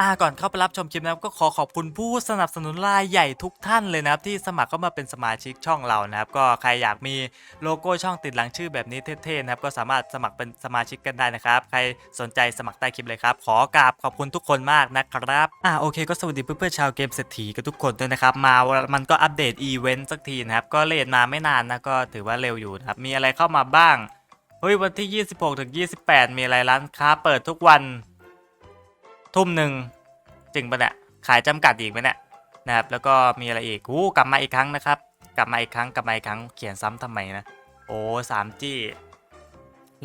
อ่าก่อนเข้าไปรับชมคลิปนะครับก็ขอขอบคุณผู้สนับสนุนรายใหญ่ทุกท่านเลยนะครับที่สมัครเข้ามาเป็นสมาชิกช่องเรานะครับก็ใครอยากมีโลโก้ช่องติดหลังชื่อแบบนี้เท่ๆนะครับก็สามารถสมัครเป็นสมาชิกกันได้นะครับ ใครสนใจสมัครใต้คลิปเลยครับ ขอกราบขอบคุณทุกคนมากนะครับอ่าโอเคก็สวัสดีเพื่อนๆชาวเกมเศรษฐีกันทุกคนด้วยนะครับมามันก็อัปเดตอีเวนต์สักทีนะครับก็เลทมาไม่นานนะก็ถือว่าเร็วอยู่นะครับมีอะไรเข้ามาบ้างเฮ้ยวันที่ 26ถึง28 มีอะไรร้านค้าเปิดทุกวัน ทุ่มหนึ่งจริงปะเนี่ยขายจำกัดอีกไหมเนี่ยนะครับ แล้วก็มีอะไรอีกอู้กลับมาอีกครั้งนะครับ กลับมาอีกครั้งกลับมาอีกครั้งเขียนซ้ำทำไมนะโอ้สามจี้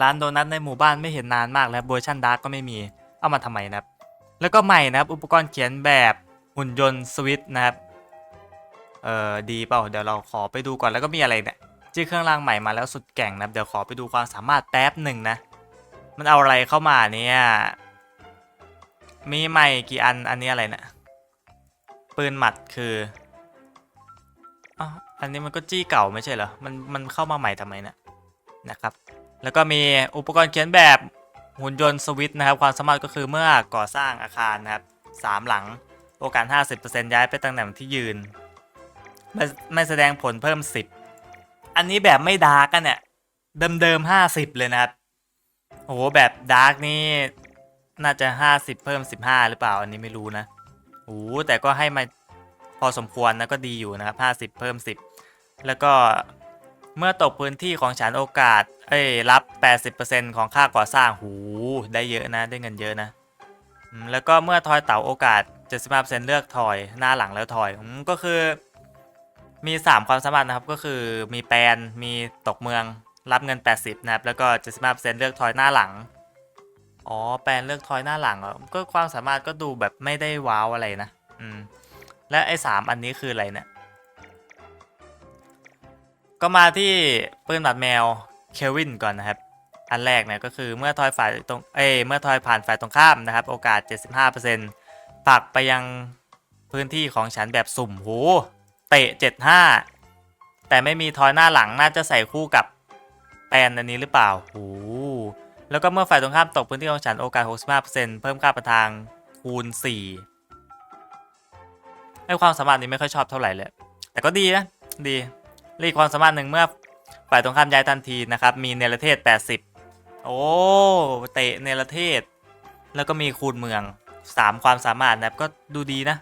ร้านโดนัทในหมู่บ้านไม่เห็นนานมากแล้วเวอร์ชันดาร์กก็ไม่มีเอามาทำไมนะครับ แล้วก็ใหม่นะครับ อุปกรณ์เขียนแบบหุ่นยนต์สวิตนะครับเออดีเปล่าเดี๋ยวเราขอไปดูก่อนแล้วก็มีอะไรเนี่ยจี้เครื่องรางใหม่มาแล้วสุดแก่งนะครับเดี๋ยวขอไปดูความสามารถแป๊บหนึ่งนะ มันเอาอะไรเข้ามาเนี่ย มีใหม่กี่อัน อันนี้อะไรเนะี่ยปืนหมัดคืออ๋ออันนี้มันก็จี้เก่าไม่ใช่เหรอ มันมันเข้ามาใหม่ทำไมเนะนะครับ แล้วก็มีอุปกรณ์เขียนแบบหุ่นยนต์สวิต์นะครับ ความสามารถก็คือเมื่อก่อสร้างอาคารนะครับสามหลัง โอกาส 50%ย้ายไปตำแหน่งที่ยืน ไม่ไม่แสดงผลเพิ่ม 10 อันนี้แบบไม่ดาร์กกันเนี่ย เดิมๆ50 เลยนะครับโอ้โหแบบดาร์กนี่ น่าจะ50เพิ่ม15หรือเปล่า อันนี้ไม่รู้นะโอ้แต่ก็ให้มาพอสมควรนะก็ดีอยู่นะครับ50เพิ่ม10แล้วก็เมื่อตกพื้นที่ของฉันโอกาส เอ้ยรับ 80%ของค่าก่อสร้าง หู ได้เยอะนะ ได้เงินเยอะนะ แล้วก็เมื่อทอยเต่าโอกาส 75%เลือกทอย หน้าหลังแล้วทอยอก็คือ มี 3 ความสามารถนะครับ ก็คือมีแปลน มีตกเมือง รับเงิน 80 นะครับ แล้วก็ 75%เลือกทอยหน้าหลัง อ๋อ แปลนเลือกทอยหน้าหลังเหรอก็ความสามารถก็ดูแบบไม่ได้ว้าวอะไรนะ อืม และไอ้สามอันนี้คืออะไรเนี่ย ก็มาที่ปืนบัดแมวเควินก่อนนะครับ อันแรกเนี่ยก็คือเมื่อทอยฝ่ายตรง เอ้เมื่อทอยผ่านฝ่ายตรงข้ามนะครับ โอกาส 75%ผลักไปยังพื้นที่ของฉันแบบสุ่มโหเตะ 75 แต่ไม่มีทอยหน้าหลังน่าจะใส่คู่กับแปลนอันนี้หรือเปล่าโห แล้วก็เมื่อฝ่ายตรงข้ามตกพื้นที่ของฉันโอกาส 65%เพิ่มค่าประทางคูณ 4 ไอความสามารถนี้ไม่ค่อยชอบเท่าไหร่เลย แต่ก็ดีนะ ดีและอีกความสามารถหนึ่งเมื่อฝ่ายตรงข้ามย้ายทันทีนะครับ มีเนรเทศ 80 โอ้ เตะเนรเทศ แล้วก็มีคูณเมือง 3 ความสามารถนะครับก็ดูดีนะ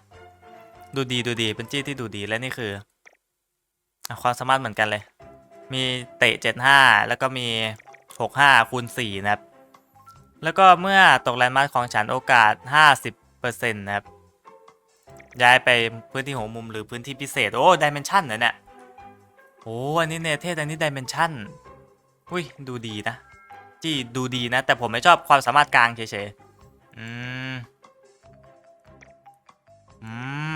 ดูดีดูดีเป็นจี้ที่ดูดีและนี่คือ ความสามารถเหมือนกันเลย มีเตะ 75 แล้วก็มี 65คูณ4นะครับ แล้วก็เมื่อตกแลนด์มาร์คของฉันโอกาส 50%นะครับ ย้ายไปพื้นที่หัวมุมหรือพื้นที่พิเศษ โอ้ดิเมนชันเหรอเนี่ยโอ้อันนี้เนเทศอันนี้ดิเมนชันอุ้ย ดูดีนะ จี้ดูดีนะ แต่ผมไม่ชอบความสามารถกลางเฉยๆ อืม อืม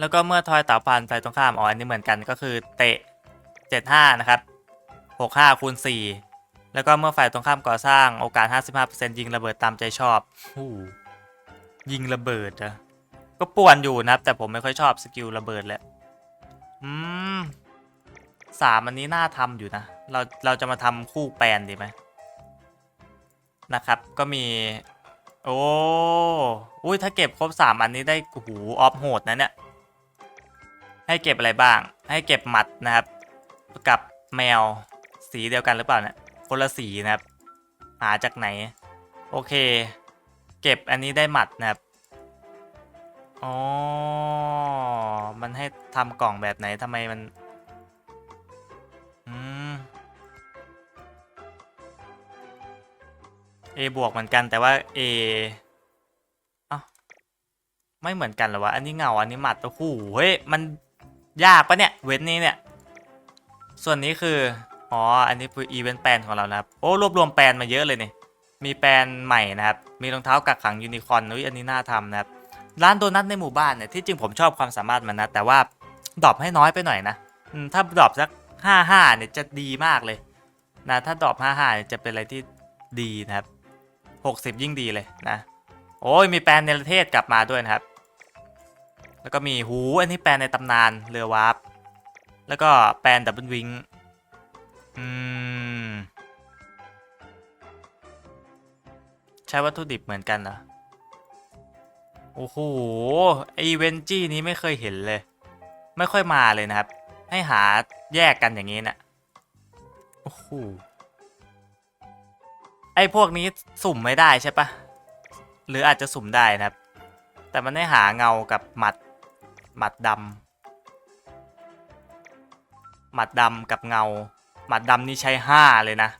แล้วก็เมื่อทอยเต่าผ่านไฟตรงข้าม อ๋อ อันนี้เหมือนกันก็คือเตะ 75 นะครับ 65คูณ4แล้วก็เมื่อฝ่ายตรงข้ามก่อสร้างโอกาส 55%ยิงระเบิดตามใจชอบยิงระเบิดอะก็ป่วนอยู่นะครับ แต่ผมไม่ค่อยชอบสกิลระเบิดแหละอืมสามอันนี้น่าทำอยู่นะ เราเราจะมาทำคู่แปนดีไหมนะครับ ก็มี โอ้อุ้ยถ้าเก็บครบสามอันนี้ได้หูออฟโหดนะเนี่ย ให้เก็บอะไรบ้าง ให้เก็บหมัดนะครับ กับแมว สีเดียวกันหรือเปล่าเนี่ยคนละสีนะครับ หาจากไหน โอเค เก็บอันนี้ได้หมัดนะครับอ๋อมันให้ทำกล่องแบบไหนทำไมมันอืม A บวกเหมือนกันแต่ว่า A เอ้าไม่เหมือนกันหรอวะ อันนี้เงาอันนี้หมัดโอ้โหเฮ้ยมันยากปะเนี่ย เว้นนี้เนี่ย ส่วนนี้คือ อ๋อ อันนี้คืออีเวนต์แปลนของเรานะครับ โอ้ รวบรวมแปลนมาเยอะเลยเนี่ย มีแปลนใหม่นะครับ มีรองเท้ากักขังยูนิคอร์นอุ้ยอันนี้น่าทำนะครับ ร้านโดนัทในหมู่บ้านเนี่ย ที่จริงผมชอบความสามารถมันนะ แต่ว่าดรอปให้น้อยไปหน่อยนะอืมถ้าดรอปสัก 55 เนี่ยจะดีมากเลยนะ ถ้าดรอป55เนี่ยจะเป็นอะไรที่ดีนะครับ 60 ยิ่งดีเลยนะ โอ้ย มีแปลนในประเทศกลับมาด้วยนะครับ แล้วก็มีหู อันนี้แปลนในตำนานเรือวาร์ป แล้วก็แปลนดับเบิลวิง อืม ใช้วัตถุดิบเหมือนกันเหรอ โอ้โห ไอเวนจี้นี้ไม่เคยเห็นเลย ไม่ค่อยมาเลยนะครับ ให้หาแยกกันอย่างนี้นะ่ะ โอ้โห ไอพวกนี้สุ่มไม่ได้ใช่ปะ หรืออาจจะสุ่มได้นะครับ แต่มันให้หาเงากับหมัด หมัดดำหมัดดำกับเงา หมัดดำนี่ใช้ห้าเลยนะ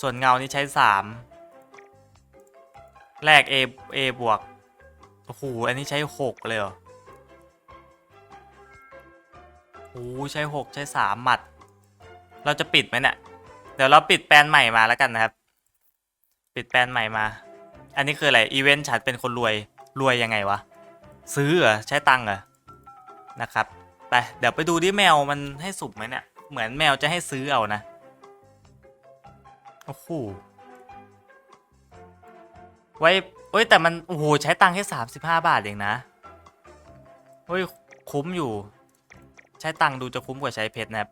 ส่วนเงานี่ใช้สามแรก A A บวก โอ้โห อันนี้ใช้หกเลยเหรอโอ้ใช้หกใช้สามหมัด เราจะปิดไหมเนี่ย เดี๋ยวเราปิดแปลนใหม่มาแล้วกันนะครับ ปิดแปลนใหม่มา อันนี้คืออะไร อีเวนต์ฉันเป็นคนรวย รวยยังไงวะ ซื้อเหรอ ใช้ตังค์เหรอ นะครับ ไป เดี๋ยวไปดูดิแมวมันให้สุ่มไหมเนี่ย เหมือนแมวจะให้ซื้อเอานะ โอ้โห ไว้เอ้ยแต่มัน โอ้โห ใช้ตังค์แค่สามสิบห้าบาทเองนะเฮ้ย คุ้มอยู่ ใช้ตังค์ดูจะคุ้มกว่าใช้เพชรนะ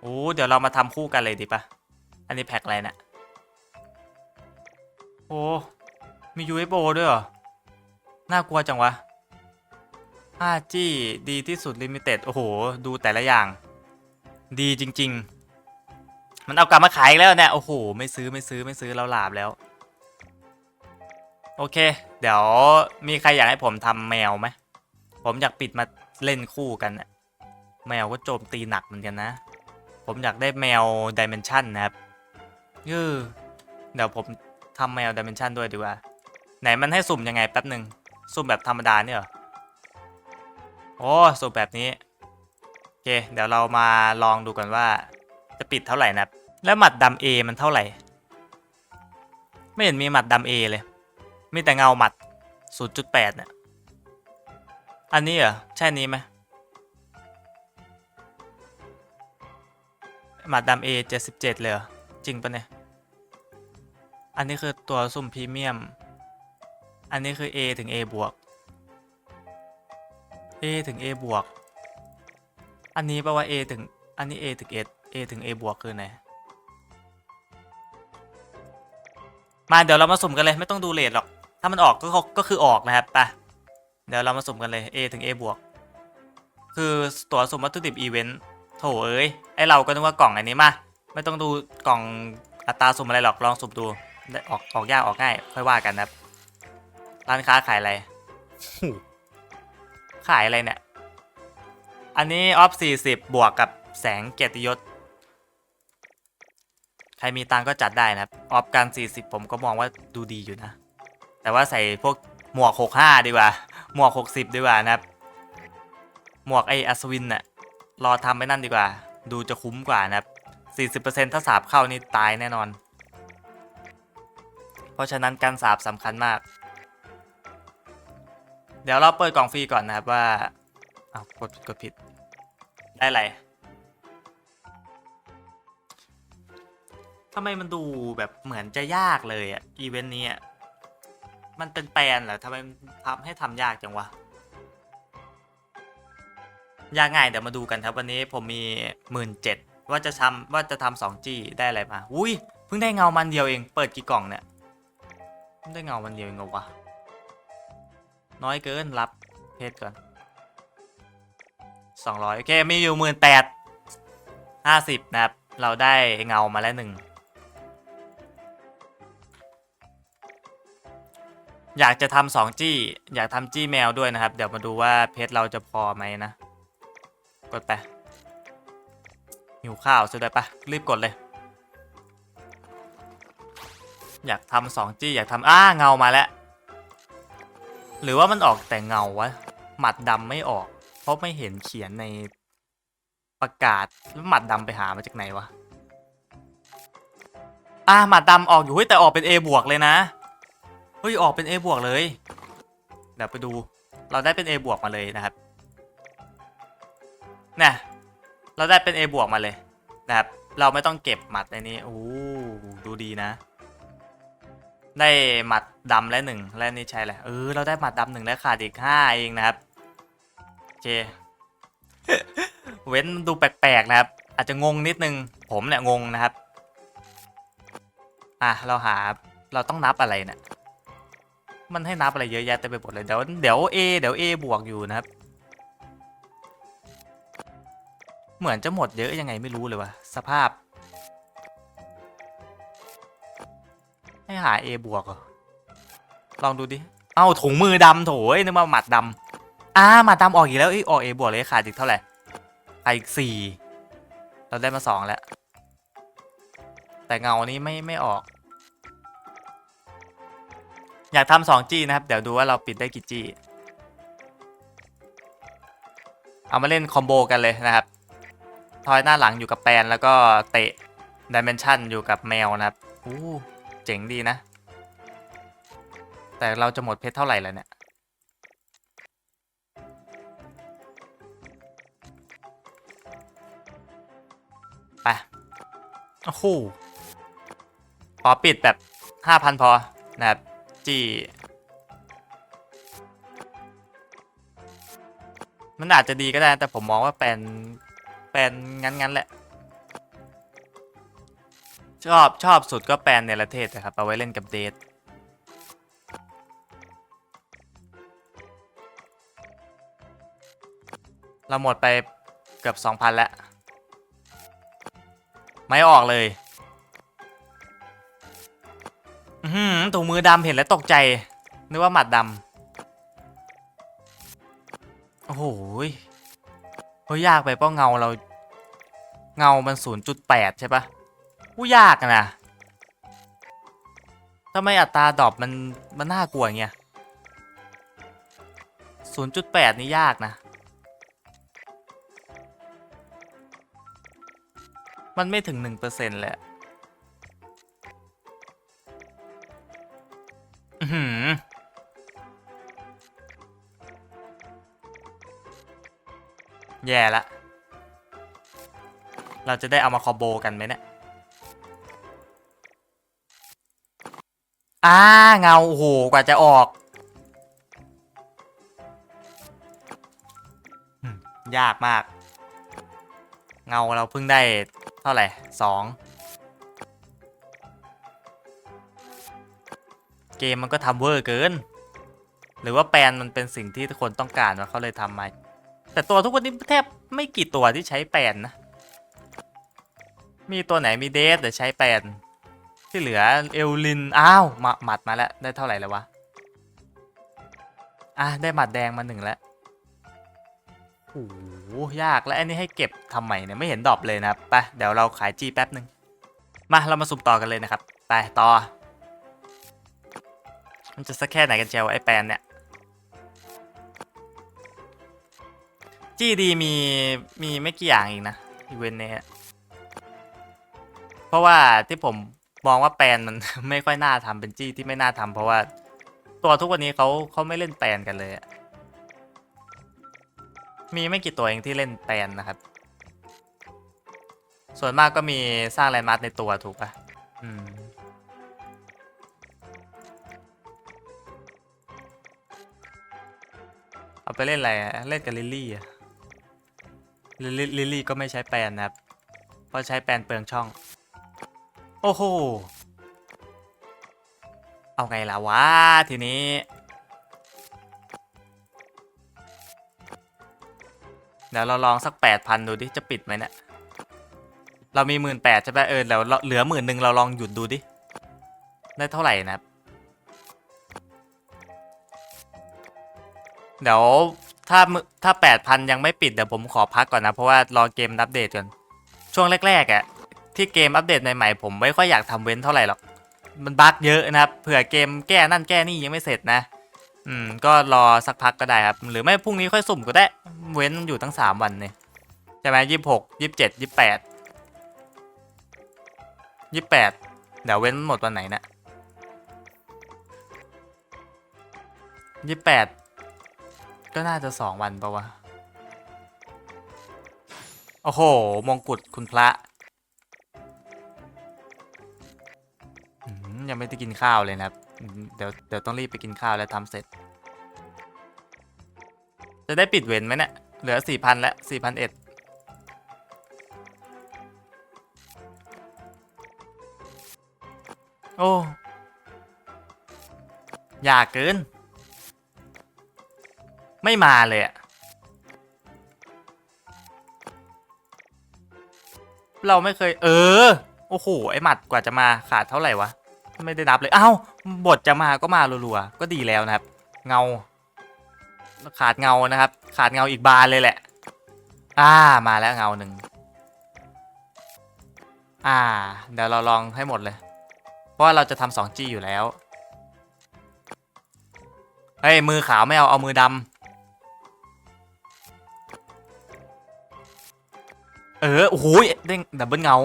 โอ้ เดี๋ยวเรามาทำคู่กันเลยดีปะ อันนี้แพ็คอะไรเนะี่ยโอ้ มี UFO ด้วยเหรอ น่ากลัวจังวะ 5G ดีที่สุดลิมิเต็ดโอ้โห ดูแต่ละอย่าง ดีจริง ๆ มันเอากลับมาขายอีกแล้วเนี่ย โอ้โห ไม่ซื้อไม่ซื้อไม่ซื้อเราหลาบแล้ว โอเค เดี๋ยวมีใครอยากให้ผมทำแมวไหม ผมอยากปิดมาเล่นคู่กันนะแมวก็โจมตีหนักเหมือนกันนะ ผมอยากได้แมวดิเมนชันนะครับยือเดี๋ยวผมทำแมวดิเมนชันด้วยดีกว่า ไหนมันให้สุ่มยังไงแป๊บหนึ่งสุ่มแบบธรรมดาเนี่ยหรอ โอ้สุ่มแบบนี้ โอเค เดี๋ยวเรามาลองดูกันว่า จะปิดเท่าไหร่นะแล้วหมัดดำเอมันเท่าไหร่ ไม่เห็นมีหมัดดำเอเลย มีแต่เงาหมัด 0.8เนี่ย อันนี้เหรอ ใช่นี้ไหมหมัดดำ A 77เลยเหรอ จริงปะเนี่ย อันนี้คือตัวสุ่มพรีเมียม อันนี้คือ A ถึง A บวก A ถึง A บวก อันนี้แปลว่า A ถึง อันนี้ A ถึง A A ถึง A บวกคือไหนมาเดี๋ยวเรามาสุ่มกันเลยไม่ต้องดูเลทหรอก ถ้ามันออกก็ก็คือออกนะครับไปเดี๋ยวเรามาสุ่มกันเลย A ถึง A บวก คือตัวสุ่มวัตถุดิบอีเวนต์โถเอ้ยไอเราก็นึกว่ากล่องอันนี้มา ไม่ต้องดูกล่องอัตราสุ่มอะไรหรอกลองสุ่มดูออกออกยากออกง่าย ค่อยว่ากันนะครับร้านค้าขายอะไร ขายอะไรเนี่ย อันนี้ออฟ40 บวกกับแสงเกียรติยศ ใครมีตังก็จัดได้นะครับ ออฟการ 40 ผมก็มองว่าดูดีอยู่นะ แต่ว่าใส่พวกหมวก 65 ดีกว่า หมวก 60 ดีกว่านะครับ หมวกไออัศวินน่ะ รอทำไปนั่นดีกว่า ดูจะคุ้มกว่านะครับ 40%ถ้าสาบเข้านี่ตายแน่นอน เพราะฉะนั้นการสาบสำคัญมาก เดี๋ยวเราเปิดกล่องฟรีก่อนนะครับว่าอ้าวกดกดผิด ได้อะไรทำไมมันดูแบบเหมือนจะยากเลยอะอีเวนต์นี้มันเป็นแปลนเหรอทำไมทำให้ทำยากจังวะยากง่ายเดี๋ยวมาดูกันครับวันนี้ผมมีหมื่นเจ็ดว่าจะทำว่าจะทำสองจีได้อะไรมา อุ้ยเพิ่งได้เงามันเดียวเอง เปิดกี่กล่องเนี่ยเพิ่งได้เงามันเดียวเองเหรอวะ น้อยเกินรับเพจก่อนสองร้อยโอเคมีอยู่หมื่นแปดห้าสิบนะครับ เราได้เงามาแล้วหนึ่งอยากจะทำสองจี้ อยากทำจี้แมวด้วยนะครับ เดี๋ยวมาดูว่าเพจเราจะพอไหมนะ กดไป หิวข้าวสุดเลยปะรีบกดเลย อยากทำสองจี้ อยากทำอ้าเงามาแล้ว หรือว่ามันออกแต่เงาวะ หมัดดำไม่ออก เพราะไม่เห็นเขียนในประกาศแล้วหมัดดำไปหามาจากไหนวะ อ่าหมัดดำออกอยู่เฮ้ยแต่ออกเป็น A บวกเลยนะ เฮ้ยออกเป็น A บวกเลย เดี๋ยวไปดู เราได้เป็น A บวกมาเลยนะครับเนี่ยเราได้เป็น A บวกมาเลยนะครับ เราไม่ต้องเก็บหมัดในนี้โอ้ดูดีนะ ได้หมัดดำและหนึ่งและนี่ใช่แหละเออเราได้หมัดดำหนึ่งและขาดอีกห้าเองนะครับโอเคเว้นดูแปลกๆนะครับ อาจจะงงนิดนึง ผมเนี่ยงงนะครับ อะเราหาเราต้องนับอะไรเนี่ยมันให้นับอะไรเยอะแยะเต็มไปหมดเลยเดี๋ยวเดี๋ยว A เดี๋ยว A บวกอยู่นะครับ เหมือนจะหมดเยอะยังไงไม่รู้เลยว่ะสภาพ หา A บวกเหรอลองดูดิ เอ้าถุงมือดำโถยนึกว่าหมัดดำอ่าหมัดดำออกอีกแล้วเอ้ยออก A บวกเลยขาดอีกเท่าไหร่ขาดอีกสี่เราได้มาสองแล้ว แต่เงานี้ไม่ไม่ออก อยากทำสองจี้นะครับ เดี๋ยวดูว่าเราปิดได้กี่จี้เอามาเล่นคอมโบกันเลยนะครับทอยหน้าหลังอยู่กับแปนแล้วก็เตะดิเมนชันอยู่กับแมวนะครับอู้ เจ๋งดีนะ แต่เราจะหมดเพชรเท่าไหร่แล้วเนี่ย ไป โอ้โหขอปิดแบบห้าพันพอ นะครับ จีมันอาจจะดีก็ได้แต่ผมมองว่าแปลนแปลนงั้นๆแหละ ชอบชอบสุดก็แปลนเนประเทศนะครับเอาไว้เล่นกับเดทเราหมดไปเกือบ 2,000 แล้ว ไม่ออกเลยอื้อหือถุงมือดำเห็นแล้วตกใจ นึกว่าหมัดดำ โอ้โหเฮ้ยยากไปเพราะเงาเรา เงามัน 0.8 ใช่ปะ อู้ยากนะทำไมอัตราดรอปมันมันน่ากลัวอย่างเงี้ย0.8นี่ยากนะ มันไม่ถึง1%เลยอะอื้อหือแย่ละ เราจะได้เอามาคอโบกันไหมเนี่ย อ่าเงาโอ้โหกว่าจะออกอืมยากมาก เงาเราเพิ่งได้เท่าไหร่สองเกมมันก็ทำเวอร์เกิน หรือว่าแปลนมันเป็นสิ่งที่ทุกคนต้องการว่าเขาเลยทำมา แต่ตัวทุกวันนี้แทบไม่กี่ตัวที่ใช้แปลนนะ มีตัวไหนมีเดสแต่ใช้แปลน ที่เหลือเอลลิน อ้าวมาหมัดมาแล้ว ได้เท่าไหร่แล้ววะ อะ ได้หมัดแดงมาหนึ่งแล้วโอ้โหยากแล้วอันนี้ให้เก็บทำไมเนี่ยไม่เห็นดรอปเลยนะครับไปเดี๋ยวเราขายจีแป๊บหนึ่งมาเรามาสุ่มต่อกันเลยนะครับไปต่อ มันจะสักแค่ไหนกันเชียวไอ้แปนเนี่ยจีดีมีมีไม่กี่อย่างอีกนะอีเวนต์เนี้ยเพราะว่าที่ผม มองว่าแปลนมันไม่ค่อยน่าทำเป็นจี้ที่ไม่น่าทำเพราะว่าตัวทุกวันนี้เขาเขาไม่เล่นแปลนกันเลยมีไม่กี่ตัวเองที่เล่นแปลนนะครับ ส่วนมากก็มีสร้างแลนด์มาร์ในตัวถูกปะอืมเอาไปเล่นอะไรเล่นกับลิลลี่อะลิลลี่ลิลลี่ก็ไม่ใช้แปลนนะครับเพราะใช้แปลนเปลืองช่อง โอ้โห เอาไงล่ะวะทีนี้ เดี๋ยวเราลองสักแปดพันดูดิ จะปิดไหมเนี่ย เรามีหมื่นแปดใช่ไหมเออเดี๋ยวเหลือหมื่นหนึ่งเราลองหยุดดูดิ ได้เท่าไหร่นะครับ เดี๋ยวถ้าถ้าแปดพันยังไม่ปิดเดี๋ยวผมขอพักก่อนนะ เพราะว่ารอเกมอัปเดตก่อน ช่วงแรกๆอะ่ะ ที่เกมอัปเดตใหม่ๆผมไม่ค่อยอยากทำเว้นเท่าไหร่หรอก มันบั๊กเยอะนะครับ เผื่อเกมแก้นั่นแก้นี่ยังไม่เสร็จนะ อืม ก็รอสักพักก็ได้ครับ หรือไม่พรุ่งนี้ค่อยสุ่มก็ได้ เว้นอยู่ตั้งสามวันเนี่ยใช่ไหมยี่สิบหกยี่สิบเจ็ดยี่สิบแปดยี่สิบแปดเดี๋ยวเว้นหมดวันไหนนะยี่สิบแปดก็น่าจะสองวันปะวะ โอ้โห มงกุฎคุณพระ ยังไม่ได้กินข้าวเลยนะครับ เดี๋ยวเดี๋ยวต้องรีบไปกินข้าวแล้วทำเสร็จ จะได้ปิดเว้นไหมเนี่ยเหลือสี่พันแล้วสี่พันเอ็ดโอ้ยากเกิน ไม่มาเลยอะเราไม่เคย เออ โอ้โห ไอหมัดกว่าจะมาขาดเท่าไหร่วะ ไม่ได้นับเลยอ้าวบทจะมาก็มารัวๆก็ดีแล้วนะครับ เงา ขาดเงานะครับ ขาดเงาอีกบานเลยแหละ อ่ามาแล้วเงาหนึ่งอ่า เดี๋ยวเราลองให้หมดเลย เพราะว่าเราจะทำสองจีอยู่แล้ว เฮ้ย มือขาวไม่เอา เอามือดำเออ โอ้โหได้งดับเบิลเงา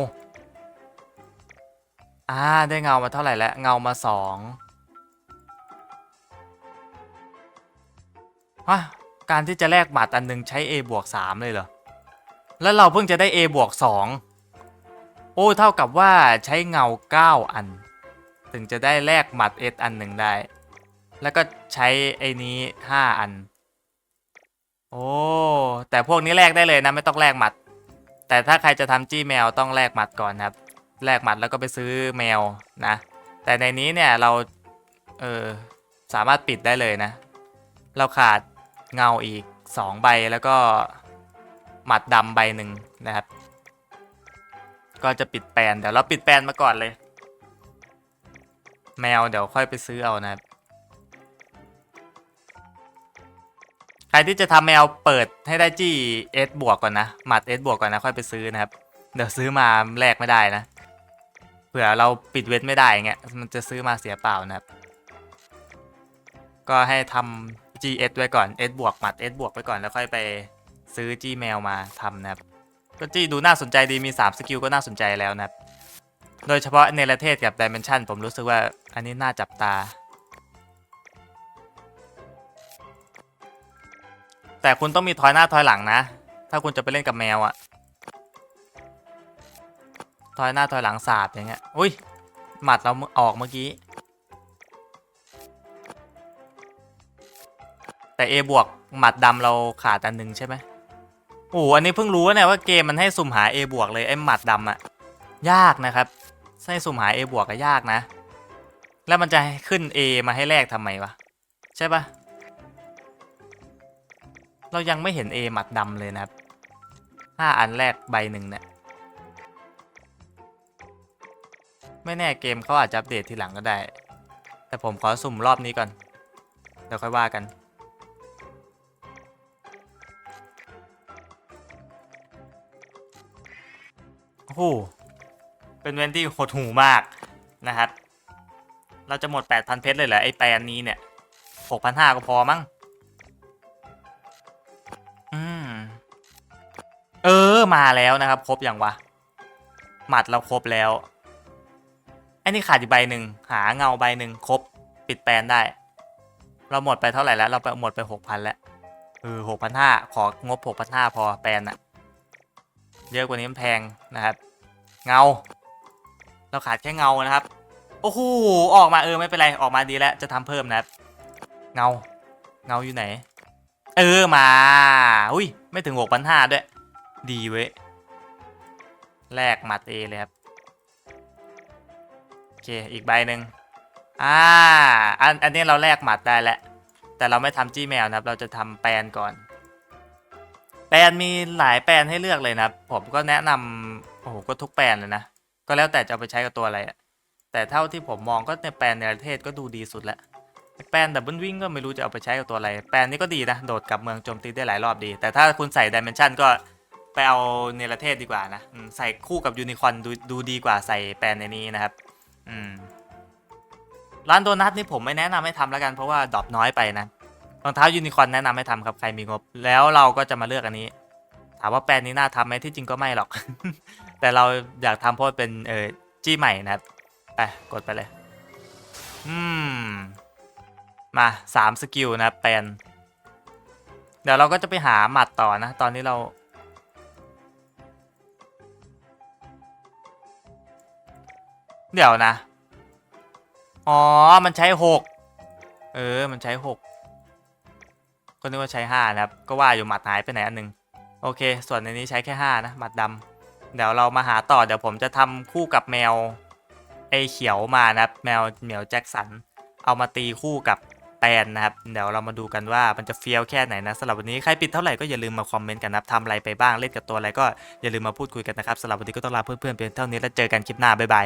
อ่าได้เงามาเท่าไหร่แล้ว เงามาสองฮะการที่จะแลกบัตรอันหนึงใช้ A บวกสามเลยเหรอ แล้วเราเพิ่งจะได้ A บวกสองโอ้ เท่ากับว่าใช้เงา 9 อัน ถึงจะได้แลกหมัด S อันหนึ่งได้ แล้วก็ใช้ไอ้นี้ 5 อัน โอ้ แต่พวกนี้แลกได้เลยนะ ไม่ต้องแลกหมัด แต่ถ้าใครจะทำจี้แมวต้องแลกหมัดก่อนครับ แลกหมัดแล้วก็ไปซื้อแมวนะ แต่ในนี้เนี่ยเราเออสามารถปิดได้เลยนะ เราขาดเงาอีก 2 ใบแล้วก็หมัดดำใบหนึ่งนะครับ ก็จะปิดแปลนเดี๋ยวเราปิดแปลนมาก่อนเลย แมวเดี๋ยวค่อยไปซื้อเอานะครับใครที่จะทำแมวเปิดให้ได้จี้ S บวกก่อนนะหมัด S บวกก่อนนะค่อยไปซื้อนะครับ เดี๋ยวซื้อมาแลกไม่ได้นะ เผื่อเราปิดเวทไม่ได้เงี้ยมันจะซื้อมาเสียเปล่านะครับ ก็ให้ทำ GS ไว้ก่อน S บวกหมัด S บวกไว้ก่อนแล้วค่อยไปซื้อ G แมวมาทำนะครับ ก็ G ดูน่าสนใจดีมี 3 สกิลก็น่าสนใจแล้วนะครับ โดยเฉพาะเนรเทศกับ Dimension ผมรู้สึกว่าอันนี้น่าจับตา แต่คุณต้องมีถอยหน้าถอยหลังนะ ถ้าคุณจะไปเล่นกับแมวอะ ถอยหน้าถอยหลังสาบอย่างเงี้ย อุ้ย หมัดเราออกเมื่อกี้ แต่ A บวกหมัดดำเราขาดอันหนึ่งใช่ไหมโอ้โหอันนี้เพิ่งรู้เนี่ยว่าเกมมันให้สุ่มหา A บวกเลยไอ้หมัดดำอะยากนะครับ ให้สุ่มหา A บวกก็ยากนะ แล้วมันจะขึ้น A มาให้แลกทำไมวะ ใช่ปะเรายังไม่เห็น A หมัดดำเลยนะครับห้าอันแรกใบหนึ่งเนี่ย ไม่แน่เกมเขาอาจจะอัปเดตทีหลังก็ได้ แต่ผมขอสุ่มรอบนี้ก่อนเดี๋ยวค่อยว่ากัน โอ้โห เป็นเวนที่หดหูมากนะครับ เราจะหมด 8,000 เพชรเลยเหรอไอ้แปลนนี้เนี่ย 6,500 ก็พอมั้ง อืม เออ มาแล้วนะครับ ครบอย่างวะ หมัดเราครบแล้ว อ้นี่ขาดอีกใบหนึ่งหาเงาใบหนึ่งครบปิดแปลนได้ เราหมดไปเท่าไหร่แล้วเราไปหมดไป6,000แล้วเออ6,500ของบ6,500พอแปลนอะเยอะกว่านี้มันแพงนะครับ เงา เราขาดแค่เงานะครับโอ้โหออกมาเออไม่เป็นไรออกมาดีแล้วจะทำเพิ่มนะครับ เงา เงาอยู่ไหน เออมาอุ้ยไม่ถึง6,500ด้วย ดีเว้ยแลกมัดเอเลยครับ เคอีกใบหนึ่งอ่าอันอันนี้เราแลกหมัดได้แล้วแต่เราไม่ทำจี้แมวนะครับ เราจะทำแปนก่อน แปนมีหลายแปนให้เลือกเลยนะครับ ผมก็แนะนำโอ้โหก็ทุกแปนเลยนะก็แล้วแต่จะเอาไปใช้กับตัวอะไรอะแต่เท่าที่ผมมองก็ในแปนในประเทศก็ดูดีสุดแล้วแปนดับเบิลวิ่งก็ไม่รู้จะเอาไปใช้กับตัวอะไร แปนนี้ก็ดีนะ โดดกลับเมืองโจมตีได้หลายรอบดี แต่ถ้าคุณใส่ดิเมนชันก็ไปเอาเนรเทศดีกว่านะ ใส่คู่กับยูนิคอนดูดูดีกว่าใส่แปนในนี้นะครับ อืมร้านโดนัทนี่ผมไม่แนะนำให้ทำแล้วกันเพราะว่าดรอปน้อยไปนะรองเท้ายูนิคอร์นแนะนำให้ทำครับใครมีงบ แล้วเราก็จะมาเลือกอันนี้ ถามว่าแปลนนี้น่าทำไหมที่จริงก็ไม่หรอก แต่เราอยากทำเพราะเป็นเออจี้ใหม่นะครับไปกดไปเลย อืม มาสามสกิลนะครับแปลน เดี๋ยวเราก็จะไปหาหมัดต่อนะ ตอนนี้เรา เดี๋ยวนะ อ๋อ มันใช้หกเออ มันใช้หกก็นึกว่าใช้ห้านะครับ ก็ว่าอยู่หมัดหายไปไหนอันหนึ่งโอเค ส่วนในนี้ใช้แค่ห้านะ หมัดดำเดี๋ยวเรามาหาต่อ เดี๋ยวผมจะทำคู่กับแมว ไอเขียวมานะครับ แมวเหมียวแจ็คสัน เอามาตีคู่กับแตนนะครับ เดี๋ยวเรามาดูกันว่ามันจะเฟี้ยวแค่ไหนนะสำหรับวันนี้ใครปิดเท่าไหร่ก็อย่าลืมมาคอมเมนต์กันนะครับทำอะไรไปบ้างเล่นกับตัวอะไรก็อย่าลืมมาพูดคุยกันนะครับสำหรับวันนี้ก็ต้องลาเพื่อนๆเพียงเท่านี้แล้วเจอกันคลิปหน้าบ๊ายบาย